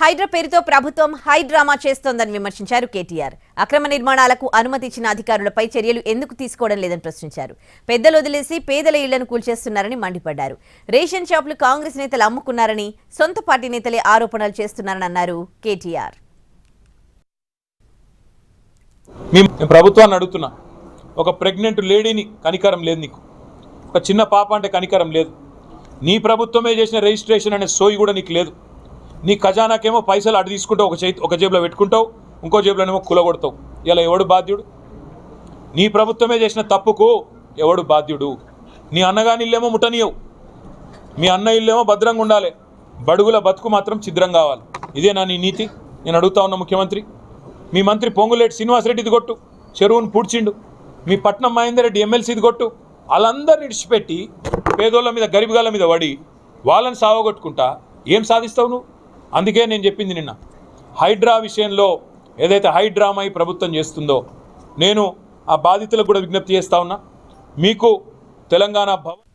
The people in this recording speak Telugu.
హైడ్రా పేరుతో ప్రభుత్వం హైడ్రామా చేస్తోందని విమర్శించారు కేటీఆర్. అక్రమ నిర్మాణాలకు అనుమతి ఇచ్చిన అధికారులపై చర్యలు ఎందుకు తీసుకోవడం లేదని ప్రశ్నించారు. పెద్దలు వదిలేసి పేదల ఇళ్ళను కూల్చేస్తున్నారని మండిపడ్డారు. రేషన్ షాపులు కాంగ్రెస్ నేతలు అమ్ముకున్నారని సొంత పార్టీ నేతలే ఆరోపణలు చేస్తున్నారని అన్నారు కేటీఆర్. మేము ప్రభుత్వాన్ని అడుగుతున్నా. ఒక ప్రెగ్నెంట్ లేడీని కనికరం లేదు నీకు. ఒక చిన్న పాప అంటే కనికరం లేదు. నీ ప్రభుత్వమే చేసిన రిజిస్ట్రేషన్ అనే సోయి కూడా నీకు లేదు. నీ ఖజానాకేమో పైసలు అటు తీసుకుంటావు ఒక చేతి ఒక జేబులో పెట్టుకుంటావు ఇంకో జేబులోనేమో కులగొడతావు ఇలా ఎవడు బాధ్యుడు? నీ ప్రభుత్వమే చేసిన తప్పుకు ఎవడు బాధ్యుడు? నీ అన్నగాని ఇల్లేమో ముట్టనీయవు. మీ అన్న ఇల్లేమో భద్రంగా ఉండాలి. బడుగుల బతుకు మాత్రం ఛిద్రం కావాలి. ఇదేనా నీ నీతి? నేను అడుగుతా ఉన్న ముఖ్యమంత్రి. మీ మంత్రి పొంగులేటి శ్రీనివాసరెడ్డిది కొట్టు. చెరువును పూడ్చిండు. మీ పట్నం మహేందర్రెడ్డి ఎమ్మెల్సీది కొట్టు. వాళ్ళందరిని ఇడిచిపెట్టి పేదోళ్ళ మీద గరిబిగాళ్ళ మీద పడి వాళ్ళని సావగొట్టుకుంటా ఏం సాధిస్తావు నువ్వు? అందుకే నేను చెప్పింది నిన్న. హైడ్రా విషయంలో ఏదైతే హైడ్రామై ప్రభుత్వం చేస్తుందో నేను ఆ బాధితులకు కూడా విజ్ఞప్తి చేస్తా ఉన్నా. మీకు తెలంగాణ భవన్